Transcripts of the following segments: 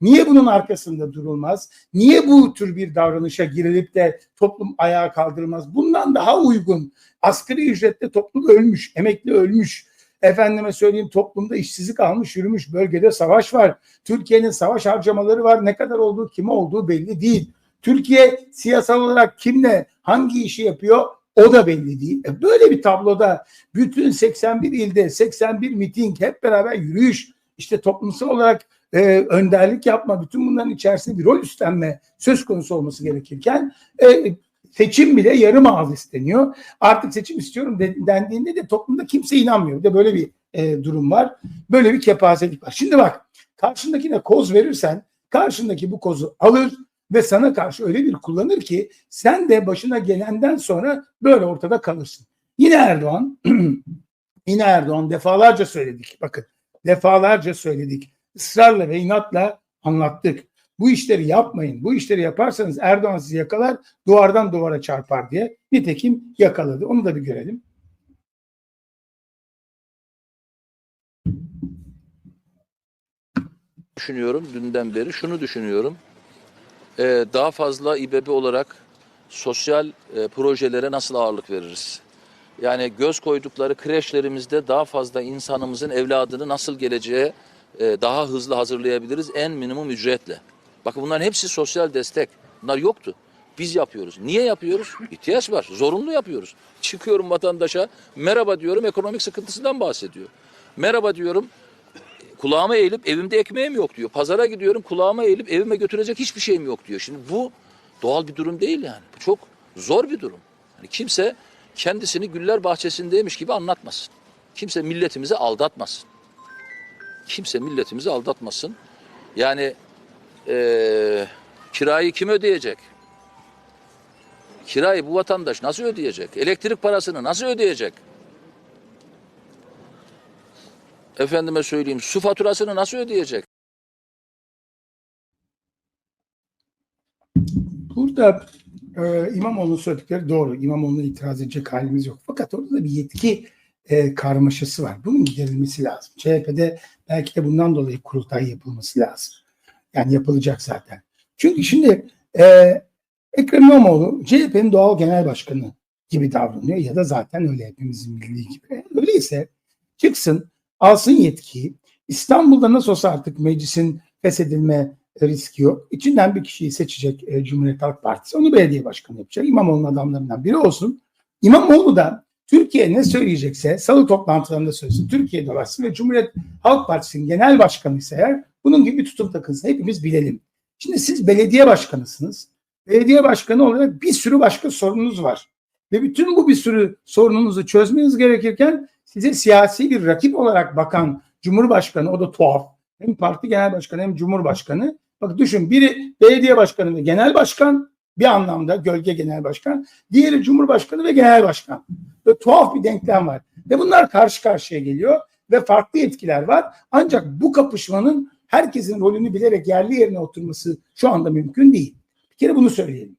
Niye bunun arkasında durulmaz? Niye bu tür bir davranışa girilip de toplum ayağa kaldırılmaz? Bundan daha uygun asgari ücretle toplum ölmüş, emekli ölmüş. Efendime söyleyeyim toplumda işsizlik almış yürümüş bölgede savaş var. Türkiye'nin savaş harcamaları var. Ne kadar olduğu kime olduğu belli değil. Türkiye siyasal olarak kimle hangi işi yapıyor o da belli değil. E böyle bir tabloda bütün 81 ilde 81 miting hep beraber yürüyüş işte toplumsal olarak e, önderlik yapma bütün bunların içerisinde bir rol üstlenme söz konusu olması gerekirken e, seçim bile yarım ağız isteniyor. Artık seçim istiyorum dendiğinde de toplumda kimse inanmıyor. Bir de böyle bir e, durum var. Böyle bir kepazelik var. Şimdi bak karşındakine koz verirsen karşındaki bu kozu alır ve sana karşı öyle bir kullanır ki sen de başına gelenden sonra böyle ortada kalırsın. Yine Erdoğan yine Erdoğan defalarca söyledik. Bakın defalarca söyledik. Israrla ve inatla anlattık. Bu işleri yapmayın. Bu işleri yaparsanız Erdoğan sizi yakalar, duvardan duvara çarpar diye. Nitekim yakaladı. Onu da bir görelim. Düşünüyorum dünden beri şunu düşünüyorum. Ee, daha fazla İBB olarak sosyal e, projelere nasıl ağırlık veririz? Yani göz koydukları kreşlerimizde daha fazla insanımızın evladını nasıl geleceğe e, daha hızlı hazırlayabiliriz en minimum ücretle. Bakın bunların hepsi sosyal destek. Bunlar yoktu. Biz yapıyoruz. Niye yapıyoruz? İhtiyaç var. Zorunlu yapıyoruz. Çıkıyorum vatandaşa merhaba diyorum ekonomik sıkıntısından bahsediyor. Merhaba diyorum kulağıma eğilip evimde ekmeğim yok diyor. Pazara gidiyorum kulağıma eğilip evime götürecek hiçbir şeyim yok diyor. Şimdi bu doğal bir durum değil yani. Bu çok zor bir durum. Yani kimse kendisini güller bahçesindeymiş gibi anlatmasın. Kimse milletimizi aldatmasın. Kimse milletimizi aldatmasın. Yani ee, kirayı kim ödeyecek? Kirayı bu vatandaş nasıl ödeyecek? Elektrik parasını nasıl ödeyecek? Efendime söyleyeyim su faturasını nasıl ödeyecek? Burada e, İmamoğlu'nun söyledikleri doğru. İmamoğlu'na itiraz edecek halimiz yok. Fakat orada da bir yetki e, karmaşası var. Bunun giderilmesi lazım. CHP'de belki de bundan dolayı kurultay yapılması lazım. Yani yapılacak zaten. Çünkü şimdi e, Ekrem İmamoğlu CHP'nin doğal genel başkanı gibi davranıyor ya da zaten öyle hepimizin bildiği gibi. Öyleyse çıksın alsın yetkiyi. İstanbul'da nasıl olsa artık meclisin feshedilme riski yok. İçinden bir kişiyi seçecek e, Cumhuriyet Halk Partisi. Onu belediye başkanı yapacak. İmamoğlu'nun adamlarından biri olsun. İmamoğlu da Türkiye ne söyleyecekse salı toplantılarında söylesin. Türkiye dolaşsın ve Cumhuriyet Halk Partisi'nin genel başkanı ise eğer bunun gibi tutum takılsın. Hepimiz bilelim. Şimdi siz belediye başkanısınız. Belediye başkanı olarak bir sürü başka sorununuz var. Ve bütün bu bir sürü sorununuzu çözmeniz gerekirken size siyasi bir rakip olarak bakan Cumhurbaşkanı o da tuhaf. Hem parti genel başkanı hem Cumhurbaşkanı. Bak düşün biri belediye başkanı ve genel başkan bir anlamda gölge genel başkan. Diğeri Cumhurbaşkanı ve genel başkan. Böyle tuhaf bir denklem var. Ve bunlar karşı karşıya geliyor ve farklı etkiler var. Ancak bu kapışmanın herkesin rolünü bilerek yerli yerine oturması şu anda mümkün değil. Bir kere bunu söyleyelim.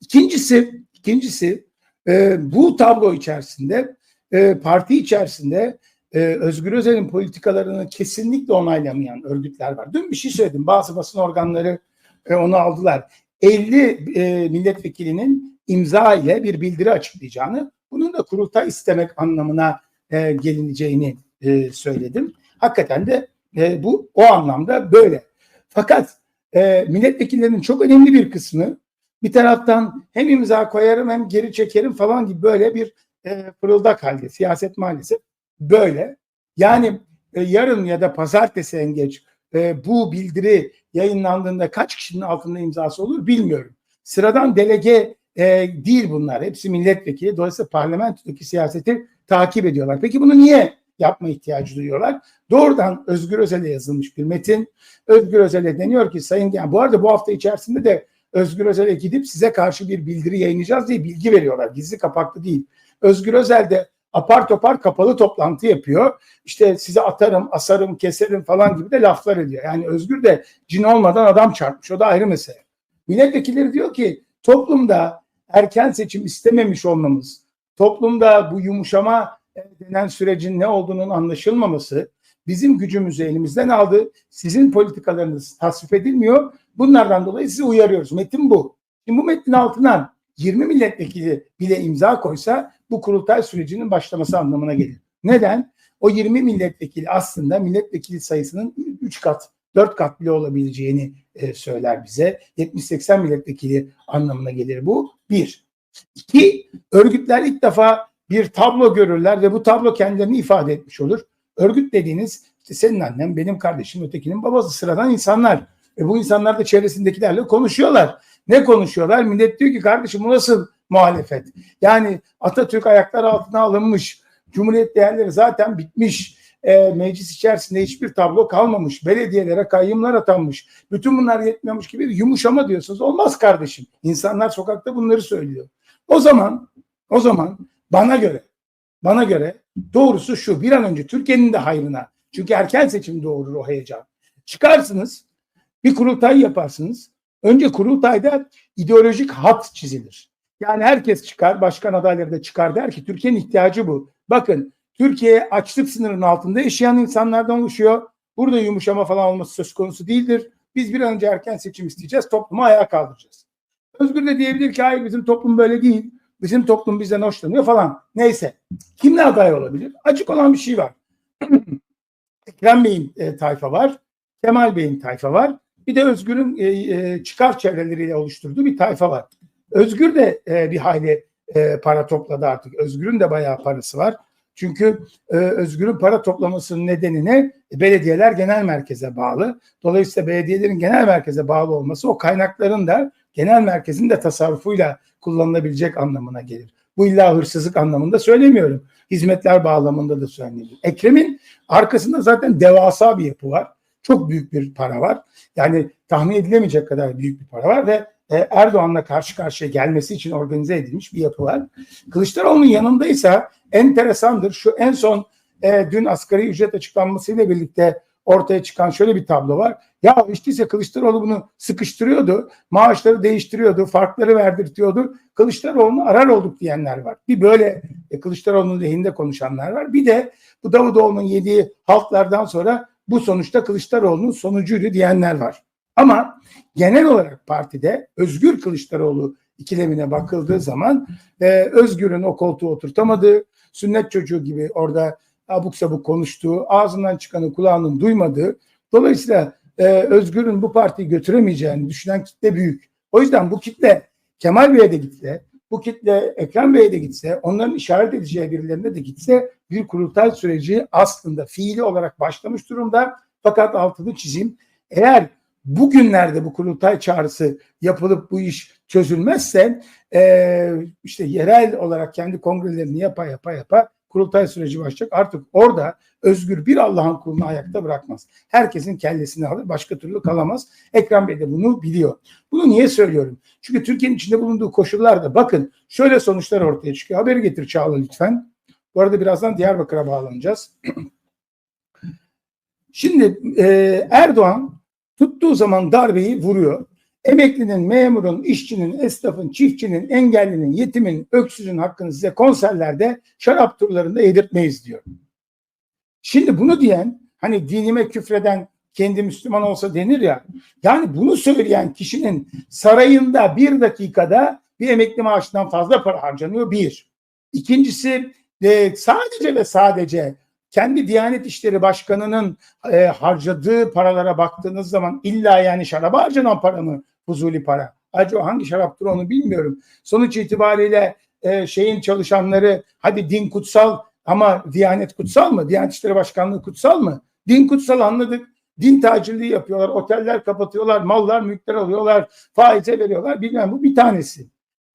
İkincisi, ikincisi e, bu tablo içerisinde e, parti içerisinde e, Özgür Özel'in politikalarını kesinlikle onaylamayan örgütler var. Dün bir şey söyledim. Bazı basın organları e, onu aldılar. 50 e, milletvekilinin imza ile bir bildiri açıklayacağını, bunun da kurultay istemek anlamına e, gelineceğini e, söyledim. Hakikaten de e, bu o anlamda böyle. Fakat e, milletvekillerinin çok önemli bir kısmı bir taraftan hem imza koyarım hem geri çekerim falan gibi böyle bir e, fırıldak halde. Siyaset maalesef böyle. Yani e, yarın ya da pazartesi en geç e, bu bildiri yayınlandığında kaç kişinin altında imzası olur bilmiyorum. Sıradan delege e, değil bunlar. Hepsi milletvekili. Dolayısıyla parlamentodaki siyaseti takip ediyorlar. Peki bunu niye yapma ihtiyacı duyuyorlar? Doğrudan Özgür Özel'e yazılmış bir metin. Özgür Özel'e deniyor ki sayın yani bu arada bu hafta içerisinde de Özgür Özel'e gidip size karşı bir bildiri yayınlayacağız diye bilgi veriyorlar. Gizli kapaklı değil. Özgür Özel de apar topar kapalı toplantı yapıyor. İşte size atarım, asarım, keserim falan gibi de laflar ediyor. Yani Özgür de cin olmadan adam çarpmış. O da ayrı mesele. Milletvekilleri diyor ki toplumda erken seçim istememiş olmamız, toplumda bu yumuşama denen sürecin ne olduğunun anlaşılmaması bizim gücümüzü elimizden aldı. Sizin politikalarınız tasvip edilmiyor. Bunlardan dolayı sizi uyarıyoruz. Metin bu. Şimdi bu metnin altına 20 milletvekili bile imza koysa bu kurultay sürecinin başlaması anlamına gelir. Neden? O 20 milletvekili aslında milletvekili sayısının 3 kat, 4 kat bile olabileceğini e, söyler bize. 70-80 milletvekili anlamına gelir bu. Bir. İki, örgütler ilk defa bir tablo görürler ve bu tablo kendilerini ifade etmiş olur. Örgüt dediğiniz işte senin annen, benim kardeşim, ötekinin babası sıradan insanlar. Ve bu insanlar da çevresindekilerle konuşuyorlar. Ne konuşuyorlar? Millet diyor ki kardeşim bu nasıl muhalefet? Yani Atatürk ayaklar altına alınmış. Cumhuriyet değerleri zaten bitmiş. E, meclis içerisinde hiçbir tablo kalmamış. Belediyelere kayyımlar atanmış. Bütün bunlar yetmiyormuş gibi yumuşama diyorsunuz. Olmaz kardeşim. İnsanlar sokakta bunları söylüyor. O zaman o zaman bana göre bana göre doğrusu şu bir an önce Türkiye'nin de hayrına. Çünkü erken seçim doğurur o heyecan. Çıkarsınız bir kurultay yaparsınız. Önce kurultayda ideolojik hat çizilir. Yani herkes çıkar, başkan adayları da çıkar der ki Türkiye'nin ihtiyacı bu. Bakın Türkiye açlık sınırının altında yaşayan insanlardan oluşuyor. Burada yumuşama falan olması söz konusu değildir. Biz bir an önce erken seçim isteyeceğiz, toplumu ayağa kaldıracağız. Özgür de diyebilir ki hayır bizim toplum böyle değil. Bizim toplum bizden hoşlanıyor falan. Neyse. Kimle aday olabilir? Açık olan bir şey var. Ekrem Bey'in e, tayfa var. Kemal Bey'in tayfa var. Bir de Özgür'ün e, e, çıkar çevreleriyle oluşturduğu bir tayfa var. Özgür de e, bir hayli e, para topladı artık. Özgür'ün de bayağı parası var. Çünkü e, Özgür'ün para toplamasının nedeni ne? Belediyeler genel merkeze bağlı. Dolayısıyla belediyelerin genel merkeze bağlı olması o kaynakların da genel merkezin de tasarrufuyla kullanılabilecek anlamına gelir. Bu illa hırsızlık anlamında söylemiyorum. Hizmetler bağlamında da söyleniyor. Ekrem'in arkasında zaten devasa bir yapı var. Çok büyük bir para var. Yani tahmin edilemeyecek kadar büyük bir para var ve e, Erdoğan'la karşı karşıya gelmesi için organize edilmiş bir yapı var. Kılıçdaroğlu'nun yanındaysa enteresandır. Şu en son e, dün asgari ücret açıklanmasıyla birlikte ortaya çıkan şöyle bir tablo var. Ya işte Kılıçdaroğlu bunu sıkıştırıyordu. Maaşları değiştiriyordu. Farkları verdirtiyordu. Kılıçdaroğlu'nu arar olduk diyenler var. Bir böyle e, Kılıçdaroğlu'nun lehinde konuşanlar var. Bir de bu Davutoğlu'nun yediği halklardan sonra bu sonuçta Kılıçdaroğlu'nun sonucuydu diyenler var. Ama genel olarak partide Özgür Kılıçdaroğlu ikilemine bakıldığı zaman e, Özgür'ün o koltuğu oturtamadığı, sünnet çocuğu gibi orada abuk sabuk konuştuğu, ağzından çıkanı kulağının duymadığı, dolayısıyla e, Özgür'ün bu partiyi götüremeyeceğini düşünen kitle büyük. O yüzden bu kitle Kemal Bey'e de gitse, bu kitle Ekrem Bey'e de gitse, onların işaret edeceği birilerine de gitse bir kurultay süreci aslında fiili olarak başlamış durumda. Fakat altını çizeyim. Eğer bugünlerde bu kurultay çağrısı yapılıp bu iş çözülmezse e, işte yerel olarak kendi kongrelerini yapa yapa yapa kurultay süreci başlayacak. Artık orada özgür bir Allah'ın kulunu ayakta bırakmaz. Herkesin kellesini alır başka türlü kalamaz. Ekrem Bey de bunu biliyor. Bunu niye söylüyorum? Çünkü Türkiye'nin içinde bulunduğu koşullarda bakın şöyle sonuçlar ortaya çıkıyor. Haberi getir Çağla lütfen. Bu arada birazdan Diyarbakır'a bağlanacağız. Şimdi e, Erdoğan tuttuğu zaman darbeyi vuruyor. Emeklinin, memurun, işçinin, esnafın, çiftçinin, engellinin, yetimin, öksüzün hakkını size konserlerde şarap turlarında yedirtmeyiz diyor. Şimdi bunu diyen hani dinime küfreden kendi Müslüman olsa denir ya. Yani bunu söyleyen kişinin sarayında bir dakikada bir emekli maaşından fazla para harcanıyor bir. İkincisi de sadece ve sadece kendi Diyanet İşleri Başkanı'nın e, harcadığı paralara baktığınız zaman illa yani şaraba harcanan para mı fuzuli para? Acaba hangi şaraptır onu bilmiyorum. Sonuç itibariyle e, şeyin çalışanları hadi din kutsal ama Diyanet kutsal mı? Diyanet İşleri Başkanlığı kutsal mı? Din kutsal anladık. Din tacirliği yapıyorlar, oteller kapatıyorlar, mallar, mülkler alıyorlar, faize veriyorlar. Bilmem bu bir tanesi.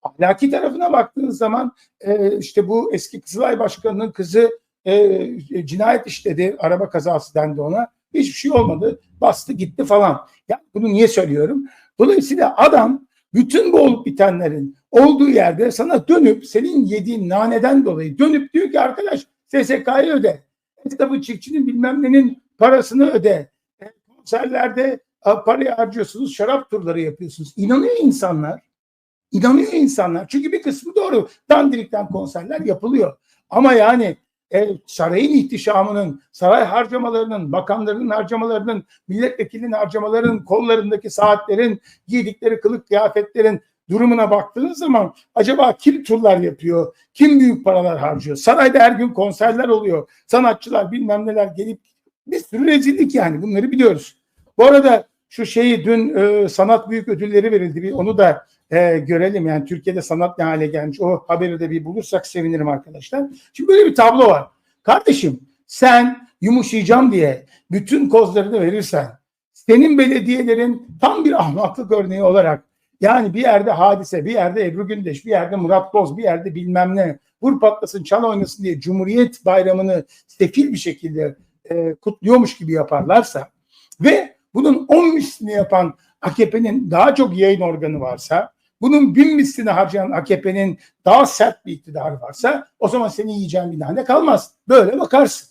Ahlaki tarafına baktığınız zaman e, işte bu eski Kızılay Başkanı'nın kızı e, cinayet işledi. Araba kazası dendi ona. Hiçbir şey olmadı. Bastı gitti falan. Ya bunu niye söylüyorum? Dolayısıyla adam bütün bu olup bitenlerin olduğu yerde sana dönüp senin yediğin naneden dolayı dönüp diyor ki arkadaş SSK'yı öde. Esnafı çiftçinin bilmem nenin parasını öde. E, konserlerde parayı harcıyorsunuz, şarap turları yapıyorsunuz. İnanıyor insanlar. İnanıyor insanlar. Çünkü bir kısmı doğru. Dandirikten konserler yapılıyor. Ama yani e, sarayın ihtişamının, saray harcamalarının, bakanların harcamalarının, milletvekilinin harcamalarının, kollarındaki saatlerin, giydikleri kılık kıyafetlerin durumuna baktığınız zaman acaba kim turlar yapıyor, kim büyük paralar harcıyor? Sarayda her gün konserler oluyor, sanatçılar bilmem neler gelip bir sürü rezillik yani bunları biliyoruz. Bu arada şu şeyi dün e, sanat büyük ödülleri verildi. Bir onu da e, görelim. Yani Türkiye'de sanat ne hale gelmiş. O haberi de bir bulursak sevinirim arkadaşlar. Şimdi böyle bir tablo var. Kardeşim sen yumuşayacağım diye bütün kozlarını verirsen senin belediyelerin tam bir ahmaklık örneği olarak yani bir yerde hadise, bir yerde Ebru Gündeş, bir yerde Murat Boz, bir yerde bilmem ne vur patlasın, çal oynasın diye Cumhuriyet bayramını sefil bir şekilde e, kutluyormuş gibi yaparlarsa ve bunun 10 mislini yapan AKP'nin daha çok yayın organı varsa, bunun bin mislini harcayan AKP'nin daha sert bir iktidarı varsa o zaman seni yiyeceğin bir tane kalmaz. Böyle bakarsın.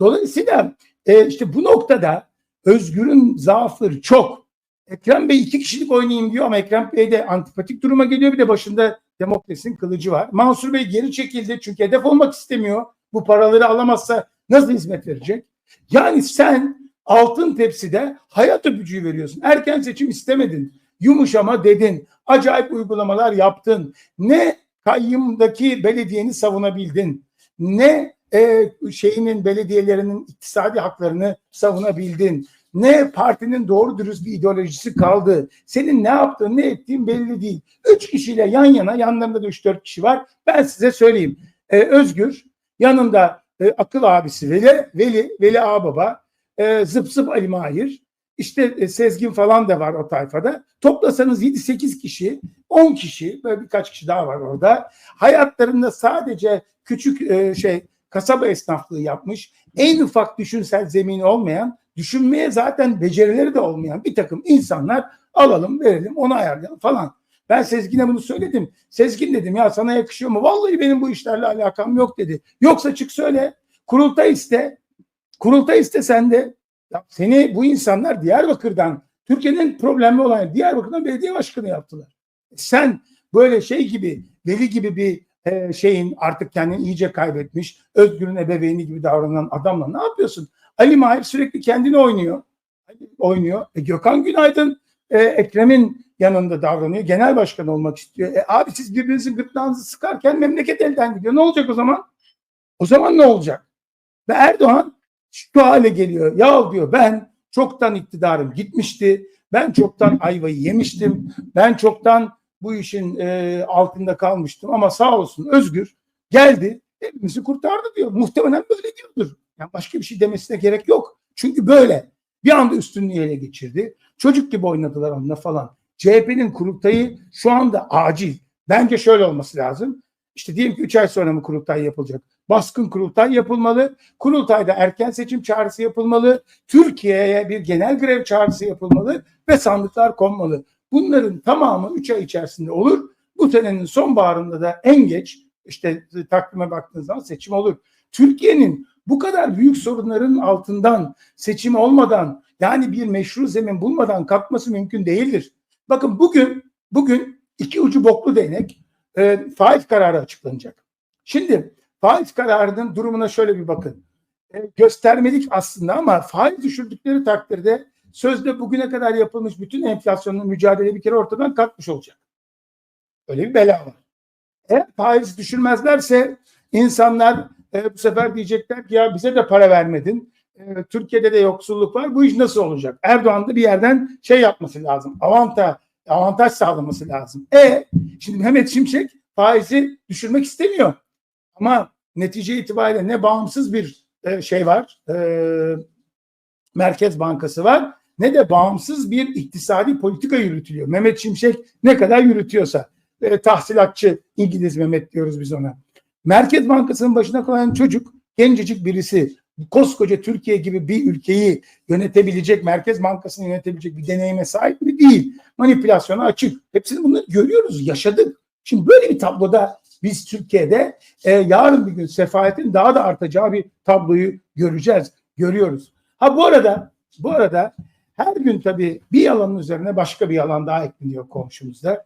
Dolayısıyla e, işte bu noktada Özgür'ün zaafları çok. Ekrem Bey iki kişilik oynayayım diyor ama Ekrem Bey de antipatik duruma geliyor. Bir de başında demokrasinin kılıcı var. Mansur Bey geri çekildi çünkü hedef olmak istemiyor. Bu paraları alamazsa nasıl hizmet verecek? Yani sen altın tepside hayat öpücüğü veriyorsun. Erken seçim istemedin. Yumuşama dedin. Acayip uygulamalar yaptın. Ne kayyımdaki belediyeni savunabildin. Ne e, şeyinin belediyelerinin iktisadi haklarını savunabildin. Ne partinin doğru dürüst bir ideolojisi kaldı. Senin ne yaptığın ne ettiğin belli değil. Üç kişiyle yan yana yanlarında da üç dört kişi var. Ben size söyleyeyim. E, Özgür yanında e, akıl abisi Veli, Veli, Veli Ağbaba, e, zıp zıp Ali Mahir, işte e, Sezgin falan da var o tayfada. Toplasanız 7-8 kişi, 10 kişi, böyle birkaç kişi daha var orada. Hayatlarında sadece küçük e, şey kasaba esnaflığı yapmış, en ufak düşünsel zemini olmayan, düşünmeye zaten becerileri de olmayan bir takım insanlar alalım, verelim, onu ayarlayalım falan. Ben Sezgin'e bunu söyledim. Sezgin dedim ya sana yakışıyor mu? Vallahi benim bu işlerle alakam yok dedi. Yoksa çık söyle. Kurultay iste. Kurultay iste sen de. Ya seni bu insanlar Diyarbakır'dan Türkiye'nin problemi olan Diyarbakır'dan belediye başkanı yaptılar. Sen böyle şey gibi Veli gibi bir e, şeyin artık kendini iyice kaybetmiş Özgür'ün ebeveyni gibi davranan adamla ne yapıyorsun? Ali Mahir sürekli kendini oynuyor. Oynuyor. E, Gökhan Günaydın e, Ekrem'in yanında davranıyor. Genel başkan olmak istiyor. E, abi siz birbirinizin gırtlağınızı sıkarken memleket elden gidiyor. Ne olacak o zaman? O zaman ne olacak? Ve Erdoğan şu hale geliyor. Ya diyor ben çoktan iktidarım gitmişti. Ben çoktan ayvayı yemiştim. Ben çoktan bu işin e, altında kalmıştım. Ama sağ olsun Özgür geldi hepimizi kurtardı diyor. Muhtemelen böyle diyordur. Yani başka bir şey demesine gerek yok. Çünkü böyle. Bir anda üstünlüğü ele geçirdi. Çocuk gibi oynadılar onunla falan. CHP'nin kurultayı şu anda acil. Bence şöyle olması lazım. İşte diyelim ki 3 ay sonra mı kurultay yapılacak? Baskın kurultay yapılmalı. Kurultayda erken seçim çağrısı yapılmalı. Türkiye'ye bir genel grev çağrısı yapılmalı ve sandıklar konmalı. Bunların tamamı 3 ay içerisinde olur. Bu senenin sonbaharında da en geç işte takvime baktığınız zaman seçim olur. Türkiye'nin bu kadar büyük sorunların altından seçim olmadan yani bir meşru zemin bulmadan kalkması mümkün değildir. Bakın bugün bugün iki ucu boklu değnek e, faiz kararı açıklanacak. Şimdi faiz kararının durumuna şöyle bir bakın. E, göstermelik aslında ama faiz düşürdükleri takdirde sözde bugüne kadar yapılmış bütün enflasyonla mücadele bir kere ortadan kalkmış olacak. Öyle bir bela var. Eğer faiz düşürmezlerse insanlar e, bu sefer diyecekler ki ya bize de para vermedin. E, Türkiye'de de yoksulluk var. Bu iş nasıl olacak? Erdoğan da bir yerden şey yapması lazım. Avantaj, avantaj sağlaması lazım. E şimdi Mehmet Şimşek faizi düşürmek istemiyor. Ama netice itibariyle ne bağımsız bir e, şey var. E, Merkez Bankası var. Ne de bağımsız bir iktisadi politika yürütülüyor. Mehmet Şimşek ne kadar yürütüyorsa. E, tahsilatçı İngiliz Mehmet diyoruz biz ona. Merkez Bankası'nın başına koyan çocuk gencecik birisi koskoca Türkiye gibi bir ülkeyi yönetebilecek, Merkez Bankası'nı yönetebilecek bir deneyime sahip mi değil. Manipülasyona açık. Hepsini bunları görüyoruz, yaşadık. Şimdi böyle bir tabloda biz Türkiye'de e, yarın bir gün sefaletin daha da artacağı bir tabloyu göreceğiz, görüyoruz. Ha bu arada, bu arada her gün tabii bir yalanın üzerine başka bir yalan daha ekleniyor komşumuzda.